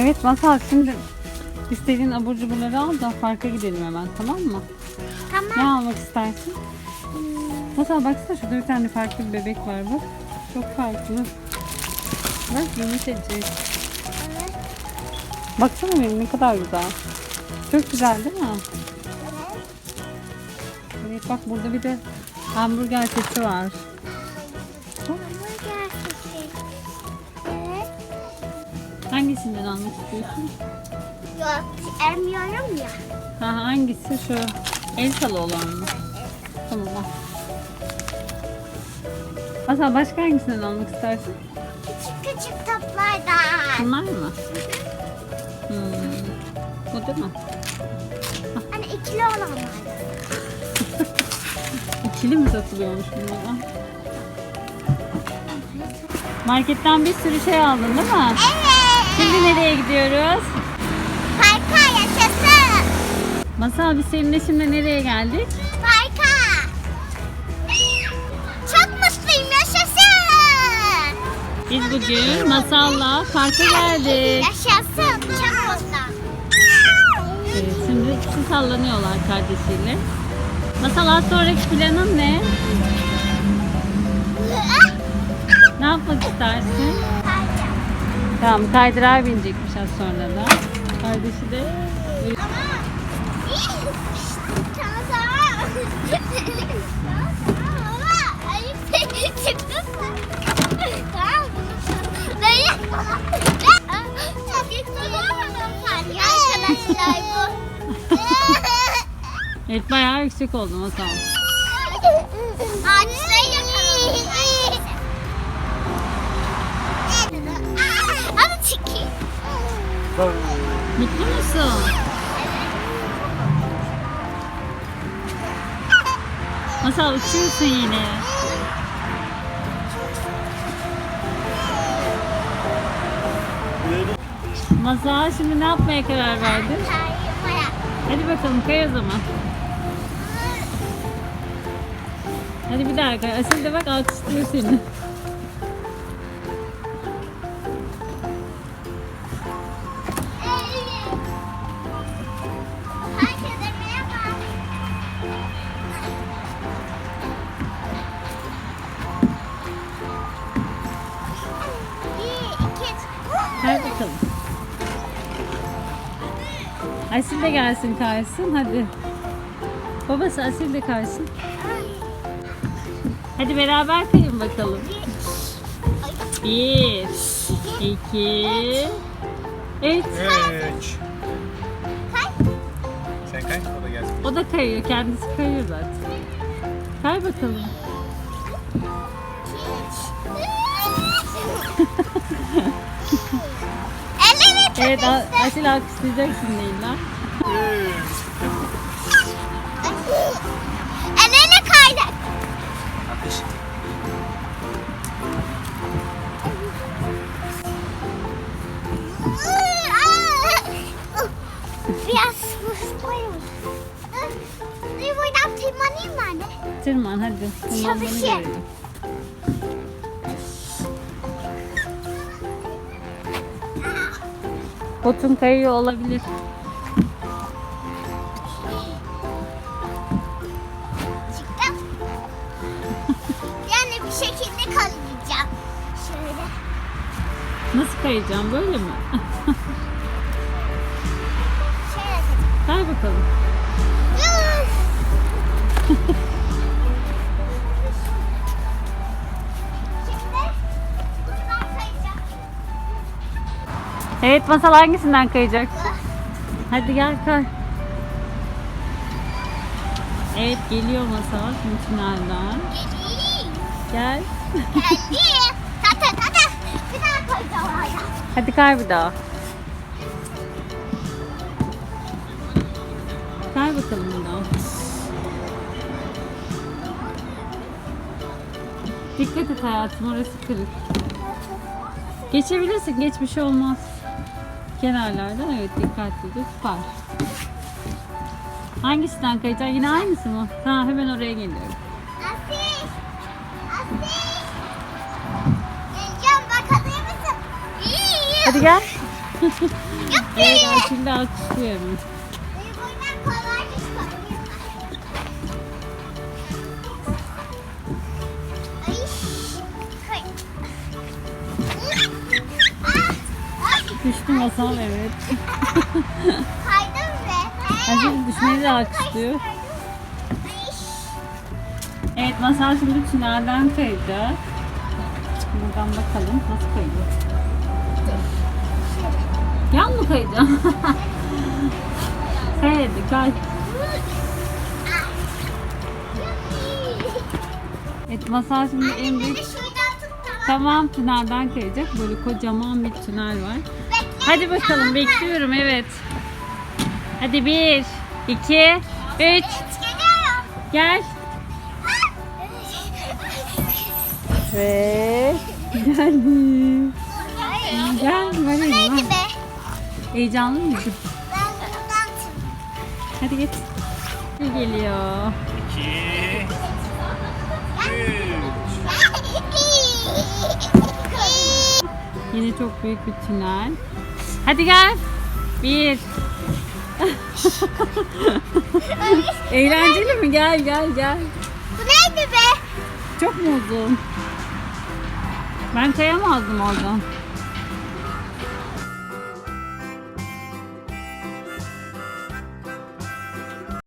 Evet Masal şimdi istediğin abur cuburları al da parka gidelim hemen tamam mı? Ne Tamam. almak istersin? Masal baksana şurada bir tane farklı bir bebek var bak. Çok farklı. Bak yumuşacık. Evet. Baksana benim ne kadar güzel. Çok güzel değil mi? Evet bak burada bir de hamburger sesi var. Hangisinden almak istiyorsun? Yok, emmiyorum ya. Ha, hangisi şu el salı olan mı? Tamam al. Başka hangisinden almak istersin? Küçük küçük toplardan. Bunlar mı? Hmm. Bu değil mi? Hani ikili olanlar. İkili mi satılıyormuş bunlar? Marketten bir sürü şey aldın değil mi? Evet. Şimdi nereye gidiyoruz? Parka yaşasın. Masal biz seninle şimdi nereye geldik? Parka. Çok mutluyum yaşasın. Biz bugün Masal'la parka geldik. Yaşasın. Çok mutluyum. Evet, şimdi ikisi sallanıyorlar kardeşiyle. Masal az sonraki planın ne? Ne yapmak istersin? Tamam kaydırağa binecekmiş az sonra da. Kardeşi de evet bayağı yüksek oldu Masal. Ağaçları yakalım. Hadi çekeyim. Mutlu musun? Masal uçuyorsun yine. Masal şimdi ne yapmaya karar verdin? Hadi bakalım kay o zaman. Hadi bir daha kay. Asil de bak alkışlıyor seni. Asil de gelsin kaysın hadi. Babası Asil de kaysın. Hadi beraber kayın bakalım. Bir, iki, üç. Üç. Sen kay, o da gelsin. O da kayıyor. Kendisi kayıyor zaten. Kay bakalım. Evet Asil alkışlayacaksın Leyla. Elini kaydır. Ateş. Biraz koyun. Bir buradan tırmanayım mı anne? Tırman hadi. Tırmanmanı Çalışır. Botun kayıyor olabilir. Çıktım. yani bir şekilde kayacağım. Şöyle. Nasıl kayacağım böyle mi? Şöyle. Kay bakalım. Evet Masal hangisinden kayacaksın? Hadi gel kay. Evet geliyor Masal tünelden. Geleyim. Gel. Geldim. Tata tata. Bir daha koyacağım oraya. Hadi kay bir daha. Kay bakalım bir daha. Dikkat et hayatım orası kırık. Geçebilirsin geç bir şey olmaz. Kenarlardan evet dikkatlice süper. Hangisinden kayacaksın? Yine aynısı mı? Tamam hemen oraya geliyorum. Afiş. Afiş. Geleceğim bak hazır mısın? İyi. Hadi gel. evet Atilla alkışlıyor Düştü masal evet. Kaydım ve. Hadi düşmeyi de alkışlıyor. Evet masal şimdi tünelden kaydı. Buradan bakalım nasıl kaydı. Yan mı kaydı? kay hadi kay. Evet masal şimdi en büyük tamam. tamam tünelden kayacak. Böyle kocaman bir tünel var. Hadi bakalım bekliyorum evet. Hadi bir, iki, üç. Gel. Ve geldim. Gel be? Heyecanlı tut. Hadi git. Geliyor? İki. Üç. Yine çok büyük bir tünel. Hadi gel. Bir. Eğlenceli mi? Gel gel gel. Bu neydi be? Çok mu uzun? Ben kayamazdım oradan.